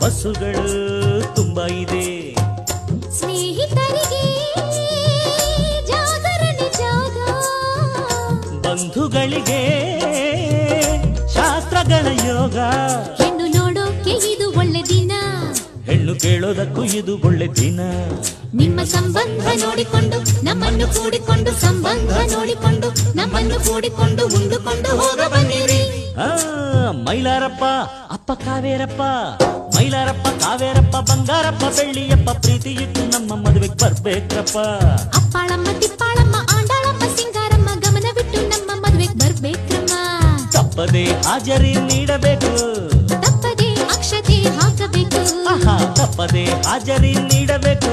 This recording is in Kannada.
ಬಸ್ಸುಗಳು ತುಂಬಾ ಇದೆ. ಸ್ನೇಹಿತರಿಗೆ ಬಂಧುಗಳಿಗೆ ಶಾಸ್ತ್ರಗಳ ಯೋಗ. ಹೆಣ್ಣು ನೋಡೋಕೆ ಇದು ಒಳ್ಳೆ ದಿನ. ಹೆಣ್ಣು ಕೇಳೋದಕ್ಕೂ ಇದು ಒಳ್ಳೆ ದಿನ. ನಿಮ್ಮ ಸಂಬಂಧ ನೋಡಿಕೊಂಡು ನಮ್ಮನ್ನು ಕೂಡಿಕೊಂಡು ಸಂಬಂಧ ನೋಡಿಕೊಂಡು ನಮ್ಮನ್ನು ಕೂಡಿಕೊಂಡು ಉಂಡುಕೊಂಡು ಹೋಗ ಮೈಲಾರಪ್ಪ ಅಪ್ಪ ಕಾವೇರಪ್ಪ ಮೈಲಾರಪ್ಪ ಕಾವೇರಪ್ಪ ಬಂಗಾರಪ್ಪ ಬೆಳ್ಳಿಯಪ್ಪ ಪ್ರೀತಿ ಇಟ್ಟು ನಮ್ಮ ಮದುವೆಗೆ ಬರ್ಬೇಕ್ರಪ್ಪ ಅಪ್ಪಾಳಮ್ಮ ತಿಪ್ಪಾಳಮ್ಮ ಆಂಡಾಳಮ್ಮ ಸಿಂಗಾರಮ್ಮ ಗಮನ ಬಿಟ್ಟು ನಮ್ಮ ಮದುವೆಗೆ ಬರ್ಬೇಕ್ರಮ್ಮ ತಪ್ಪದೆ ಹಾಜರಿ ನೀಡಬೇಕು. ತಪ್ಪದೆ ಅಕ್ಷತೆ ಹಾಕಬೇಕು. ತಪ್ಪದೆ ಹಾಜರಿ ನೀಡಬೇಕು.